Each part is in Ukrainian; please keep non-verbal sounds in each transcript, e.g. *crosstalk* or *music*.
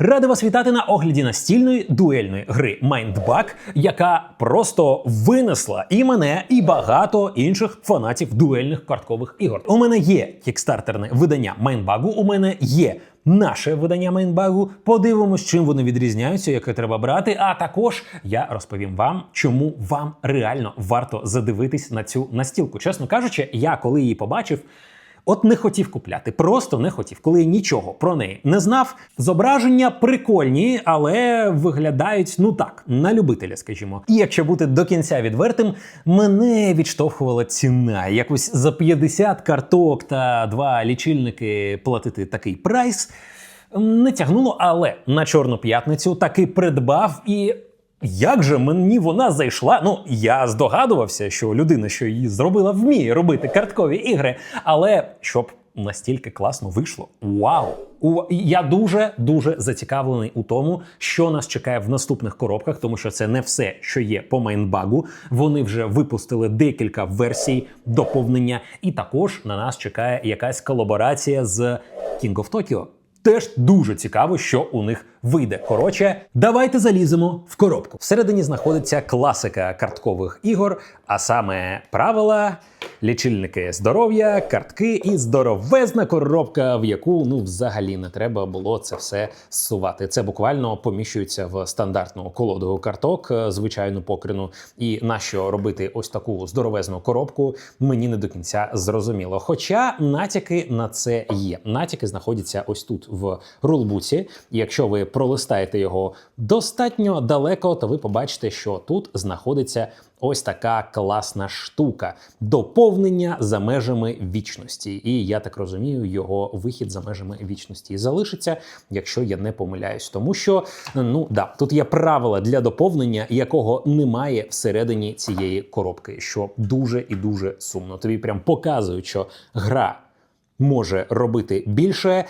Радий вас вітати на огляді настільної дуельної гри Mindbug, яка просто винесла і мене, і багато інших фанатів дуельних карткових ігор. У мене є кікстартерне видання Mindbug, у мене є наше видання Mindbug. Подивимось, чим вони відрізняються, яке треба брати. А також я розповім вам, чому вам реально варто задивитись на цю настілку. Чесно кажучи, я коли її побачив. От не хотів купляти, просто не хотів, коли я нічого про неї не знав. Зображення прикольні, але виглядають ну так, на любителя, скажімо. І якщо бути до кінця відвертим, мене відштовхувала ціна. Якось за 50 карток та два лічильники платити такий прайс не тягнуло, але на Чорну п'ятницю таки придбав і. Як же мені вона зайшла? Ну, я здогадувався, що людина, що її зробила, вміє робити карткові ігри, але щоб настільки класно вийшло. Вау! У я дуже дуже зацікавлений у тому, що нас чекає в наступних коробках, тому що це не все, що є по мейнбагу. Вони вже випустили декілька версій доповнення, і також на нас чекає якась колаборація з King of Tokyo. Теж дуже цікаво, що у них вийде. Коротше, давайте заліземо в коробку. Всередині знаходиться класика карткових ігор, а саме правила, лічильники здоров'я, картки і здоровезна коробка, в яку ну взагалі не треба було це все зсувати. Це буквально поміщується в стандартну колоду карток, е, звичайну покрину. І нащо робити ось таку здоровезну коробку, мені не до кінця зрозуміло. Хоча натяки на це є. Натяки знаходяться ось тут в рулбуці. Якщо ви пролистаєте його достатньо далеко, то ви побачите, що тут знаходиться ось така класна штука доповнення за межами вічності. І я так розумію, його вихід за межами вічності залишиться, якщо я не помиляюсь. Тому що ну да, тут є правила для доповнення, якого немає всередині цієї коробки, що дуже і дуже сумно. Тобі прям показують, що гра може робити більше.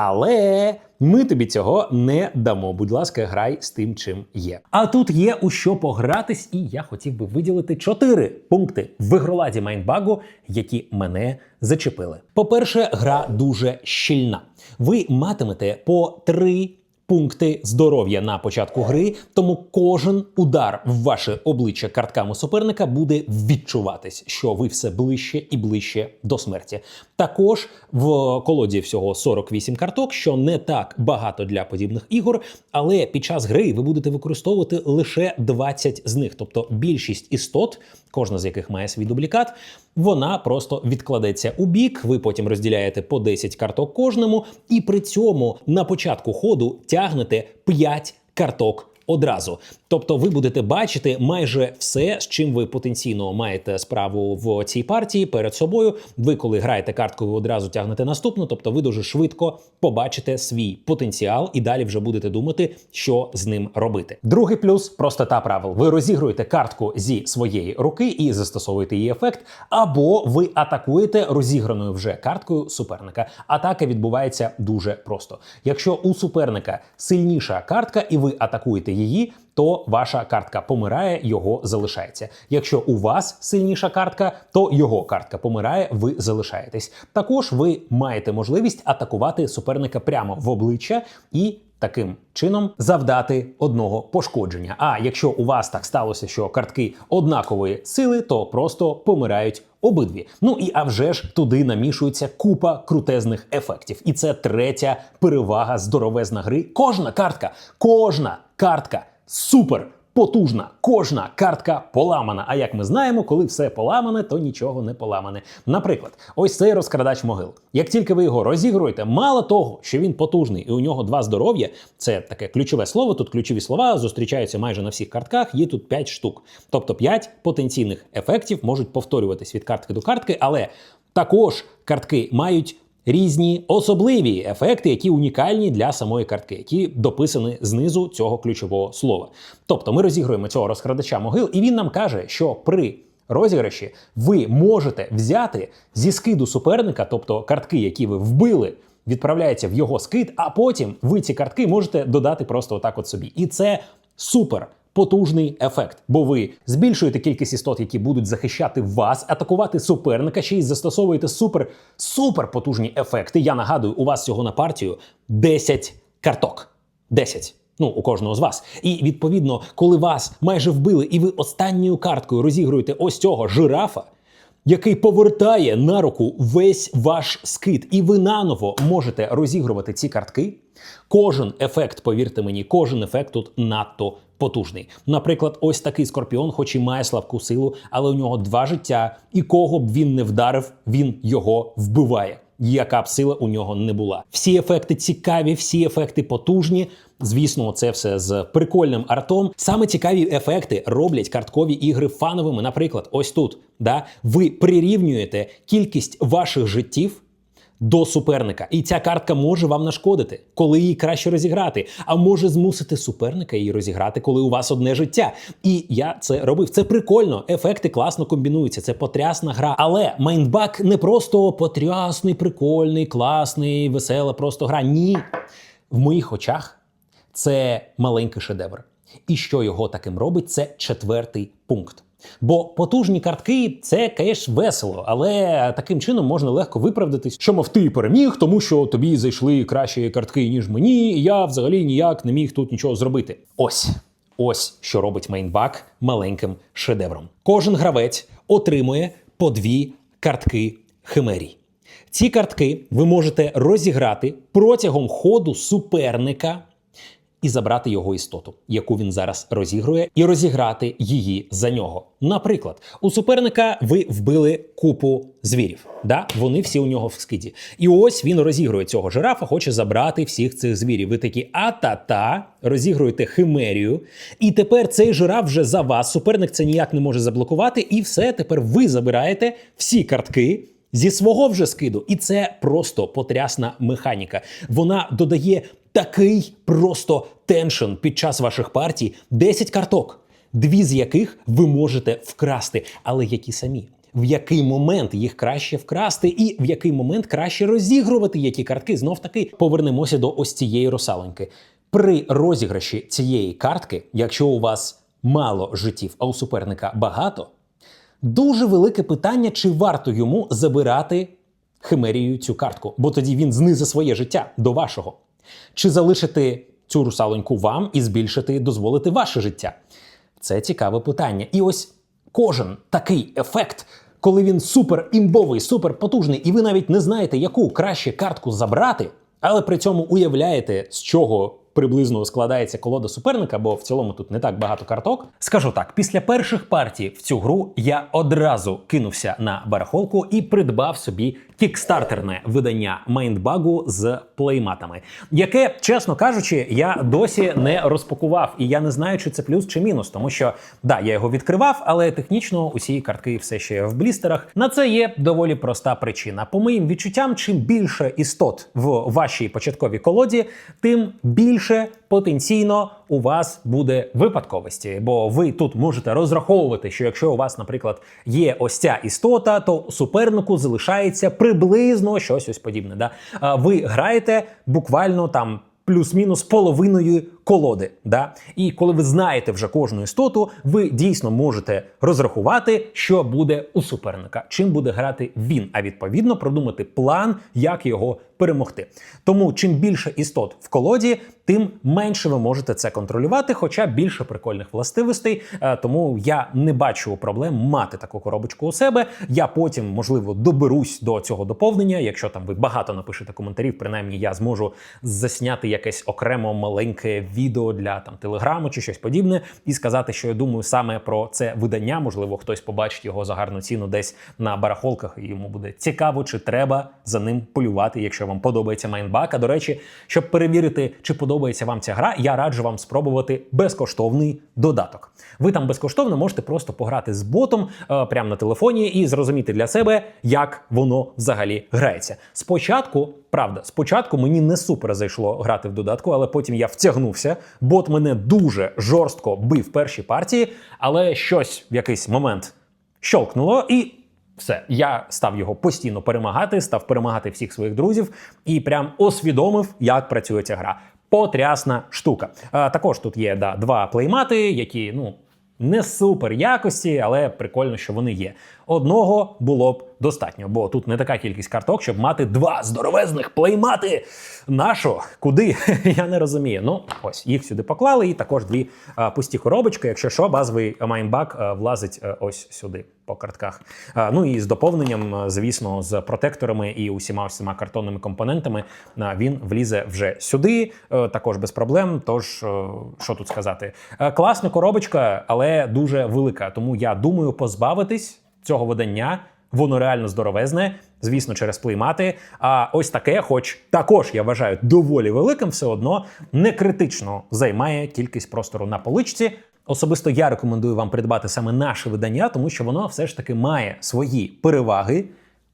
Але ми тобі цього не дамо. Будь ласка, грай з тим, чим є. А тут є у що погратись, і я хотів би виділити чотири пункти в ігроладі Майнбагу, які мене зачепили. По-перше, гра дуже щільна. Ви матимете по три. Пункти здоров'я на початку гри, тому кожен удар в ваше обличчя картками суперника буде відчуватись, що ви все ближче і ближче до смерті. Також в колоді всього 48 карток, що не так багато для подібних ігор, але під час гри ви будете використовувати лише 20 з них, тобто більшість істот, кожна з яких має свій дублікат, вона просто відкладеться у бік. Ви потім розділяєте по 10 карток кожному, і при цьому на початку ходу тягнете 5 карток одразу. Тобто ви будете бачити майже все, з чим ви потенційно маєте справу в цій партії перед собою. Ви, коли граєте картку, ви одразу тягнете наступну, тобто ви дуже швидко побачите свій потенціал і далі вже будете думати, що з ним робити. Другий плюс простота правил. Ви розігруєте картку зі своєї руки і застосовуєте її ефект, або ви атакуєте розіграною вже карткою суперника. Атака відбувається дуже просто. Якщо у суперника сильніша картка, і ви атакуєте її то ваша картка помирає, його залишається. Якщо у вас сильніша картка, то його картка помирає, ви залишаєтесь. Також ви маєте можливість атакувати суперника прямо в обличчя і. Таким чином завдати одного пошкодження. А якщо у вас так сталося, що картки однакової сили, то просто помирають обидві. Ну і а вже ж туди намішується купа крутезних ефектів. І це третя перевага здоровезна гри. Кожна картка, кожна картка супер потужна. Кожна картка поламана. А як ми знаємо, коли все поламане, то нічого не поламане. Наприклад, ось цей розкрадач могил. Як тільки ви його розігруєте, мало того, що він потужний і у нього два здоров'я, це таке ключове слово. Тут ключові слова зустрічаються майже на всіх картках. Є тут 5 штук. Тобто 5 потенційних ефектів можуть повторюватись від картки до картки, але також картки мають різні особливі ефекти, які унікальні для самої картки, які дописані знизу цього ключового слова. Тобто ми розігруємо цього розкрадача могил, і він нам каже, що при розіграші ви можете взяти зі скиду суперника, тобто картки, які ви вбили. Відправляється в його скид, а потім ви ці картки можете додати просто отак от собі. І це супер потужний ефект, бо ви збільшуєте кількість істот, які будуть захищати вас, атакувати суперника, ще й застосовуєте супер супер потужні ефекти. Я нагадую, у вас всього на партію 10 карток. 10. Ну, у кожного з вас. І відповідно, коли вас майже вбили, і ви останньою карткою розігруєте ось цього жирафа, який повертає на руку весь ваш скид, і ви наново можете розігрувати ці картки. Кожен ефект, повірте мені, кожен ефект тут надто потужний. Наприклад, ось такий скорпіон, хоч і має слабку силу, але у нього два життя, і кого б він не вдарив, він його вбиває. Яка б сила у нього не була. Всі ефекти цікаві, всі ефекти потужні. Звісно, це все з прикольним артом. Саме цікаві ефекти роблять карткові ігри фановими. Наприклад, ось тут да, ви прирівнюєте кількість ваших життів до суперника, і ця картка може вам нашкодити, коли її краще розіграти, а може змусити суперника її розіграти, коли у вас одне життя. І я це робив. Це прикольно. Ефекти класно комбінуються. Це потрясна гра. Але Майндбак не просто потрясний, прикольний, класний, весела, просто гра. Ні, в моїх очах це маленький шедевр. І що його таким робить, це четвертий пункт. Бо потужні картки це, звісно, весело, але таким чином можна легко виправдатись, що мов ти переміг, тому що тобі зайшли кращі картки, ніж мені, і я взагалі ніяк не міг тут нічого зробити. Ось. Ось що робить мейнбак маленьким шедевром. Кожен гравець отримує по дві картки химерій. Ці картки ви можете розіграти протягом ходу суперника і забрати його істоту, яку він зараз розігрує, і розіграти її за нього. Наприклад, у суперника ви вбили купу звірів. Да? Вони всі у нього в скиді. І ось він розігрує цього жирафа, хоче забрати всіх цих звірів. Ви такі а-та-та, розігруєте химерію. І тепер цей жираф вже за вас. Суперник це ніяк не може заблокувати. І все, тепер ви забираєте всі картки. Зі свого вже скиду, і це просто потрясна механіка. Вона додає такий просто теншн під час ваших партій 10 карток, дві з яких ви можете вкрасти, але які самі. В який момент їх краще вкрасти, і в який момент краще розігрувати які картки. Знов таки повернемося до ось цієї русалоньки. При розіграші цієї картки, якщо у вас мало життів, а у суперника багато, дуже велике питання, чи варто йому забирати химерію цю картку, бо тоді він знизить своє життя до вашого. Чи залишити цю русалоньку вам і збільшити, дозволити ваше життя? Це цікаве питання. І ось кожен такий ефект, коли він супер імбовий, супер потужний, і ви навіть не знаєте, яку краще картку забрати, але при цьому уявляєте, з чого приблизно складається колода суперника, бо в цілому тут не так багато карток. Скажу так, після перших партій в цю гру я одразу кинувся на барахолку і придбав собі кікстартерне видання Майндбагу з плейматами, яке, чесно кажучи, я досі не розпакував, і я не знаю, чи це плюс чи мінус, тому що да, я його відкривав, але технічно усі картки все ще в блістерах. На це є доволі проста причина. По моїм відчуттям, чим більше істот в вашій початковій колоді, тим більше потенційно у вас буде випадковості, бо ви тут можете розраховувати, що якщо у вас, наприклад, є ось ця істота, то супернику залишається приблизно щось ось подібне. Да? Ви граєте буквально там. Плюс-мінус половиною колоди. Да? І коли ви знаєте вже кожну істоту, ви дійсно можете розрахувати, що буде у суперника, чим буде грати він, а відповідно продумати план, як його перемогти. Тому чим більше істот в колоді, тим менше ви можете це контролювати, хоча більше прикольних властивостей. Е, Тому я не бачу проблем мати таку коробочку у себе. Я потім, можливо, доберусь до цього доповнення. Якщо там ви багато напишете коментарів, принаймні я зможу засняти якесь окремо маленьке відео для там телеграму чи щось подібне, і сказати, що я думаю саме про це видання. Можливо, хтось побачить його за гарну ціну десь на барахолках, і йому буде цікаво, чи треба за ним полювати, якщо вам подобається Майнбак. А до речі, щоб перевірити, чи подобається вам ця гра, я раджу вам спробувати безкоштовний додаток. Ви там безкоштовно можете просто пограти з ботом е, прямо на телефоні і зрозуміти для себе, як воно взагалі грається. Спочатку, правда, спочатку мені не супер зайшло грати в додатку, але потім я втягнувся. Бот мене дуже жорстко бив в першій партії, але щось в якийсь момент щолкнуло і. Все, я став його постійно перемагати, став перемагати всіх своїх друзів і прям освідомив, як працює ця гра. Потрясна штука. А, також тут є да, два плеймати, які ну не супер якості, але прикольно, що вони є. Одного було б достатньо, бо тут не така кількість карток, щоб мати два здоровезних плеймати. Нашо? Куди? *laughs* Я не розумію. Ну, ось їх сюди поклали, і також дві а, пусті коробочки. Якщо що, базовий майнбак а, влазить а, ось сюди по картках. А, ну і з доповненням, а, звісно, з протекторами і усіма всіма картонними компонентами а, він влізе вже сюди, е, також без проблем. Тож, е, що тут сказати? Е, Класна коробочка, але дуже велика. Тому я думаю позбавитись цього видання. Воно реально здоровезне, звісно, через плеймати. А ось таке, хоч також я вважаю доволі великим, все одно не критично займає кількість простору на поличці. Особисто я рекомендую вам придбати саме наше видання, тому що воно все ж таки має свої переваги.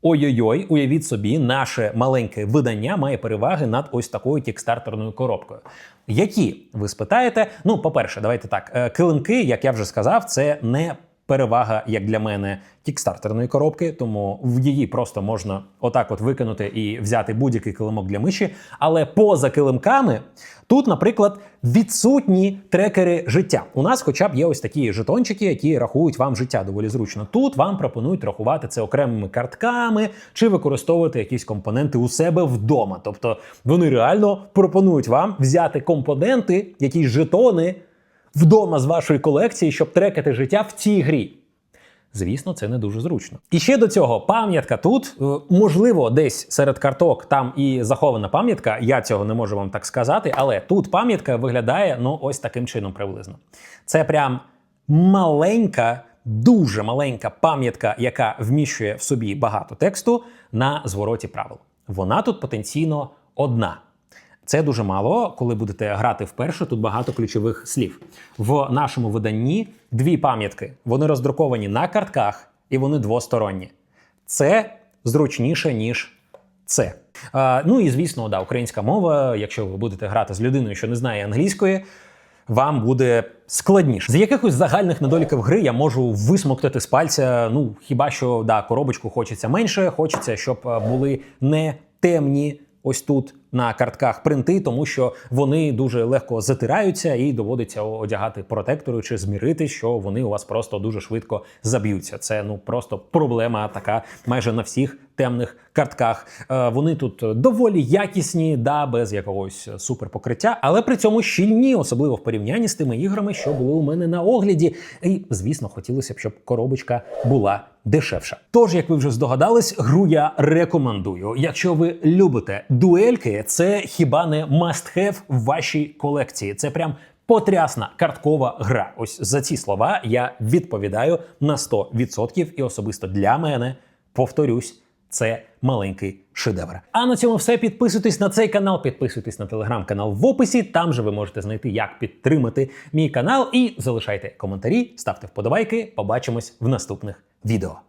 Ой-ой-ой, уявіть собі, наше маленьке видання має переваги над ось такою кікстартерною коробкою. Які ви спитаєте? Ну, по-перше, давайте так. е, Килимки, як я вже сказав, це не перевага, як для мене, кікстартерної коробки, тому в її просто можна отак от викинути і взяти будь-який килимок для миші. Але поза килимками тут, наприклад, відсутні трекери життя. У нас, хоча б є ось такі жетончики, які рахують вам життя доволі зручно. Тут вам пропонують рахувати це окремими картками чи використовувати якісь компоненти у себе вдома. Тобто вони реально пропонують вам взяти компоненти, якісь жетони вдома з вашої колекції, щоб трекати життя в цій грі. Звісно, це не дуже зручно. І ще до цього пам'ятка тут, е, можливо, десь серед карток там і захована пам'ятка. Я цього не можу вам так сказати, але тут пам'ятка виглядає ну ось таким чином приблизно. Це прям маленька, дуже маленька пам'ятка, яка вміщує в собі багато тексту на звороті правил. Вона тут потенційно одна. Це дуже мало, коли будете грати вперше. Тут багато ключових слів. В нашому виданні дві пам'ятки. Вони роздруковані на картках і вони двосторонні. Це зручніше, ніж це. А, ну і звісно, да, українська мова. Якщо ви будете грати з людиною, що не знає англійської, вам буде складніше. З якихось загальних недоліків гри я можу висмоктати з пальця. Ну хіба що да, коробочку хочеться менше, хочеться, щоб були не темні. Ось тут на картках принти, тому що вони дуже легко затираються і доводиться одягати протектори чи змірити, що вони у вас просто дуже швидко заб'ються. Це ну просто проблема така майже на всіх темних картках. Е, вони тут доволі якісні, да, без якогось суперпокриття, але при цьому щільні, особливо в порівнянні з тими іграми, що були у мене на огляді. І звісно, хотілося б, щоб коробочка була дешевша. Тож, як ви вже здогадались, гру я рекомендую. Якщо ви любите дуельки, це хіба не must-have в вашій колекції. Це прям потрясна карткова гра. Ось за ці слова я відповідаю на 100%. І особисто для мене повторюсь. Це маленький шедевр. А на цьому все. Підписуйтесь на цей канал, підписуйтесь на телеграм-канал в описі. Там же ви можете знайти, як підтримати мій канал. І залишайте коментарі, ставте вподобайки. Побачимось в наступних відео.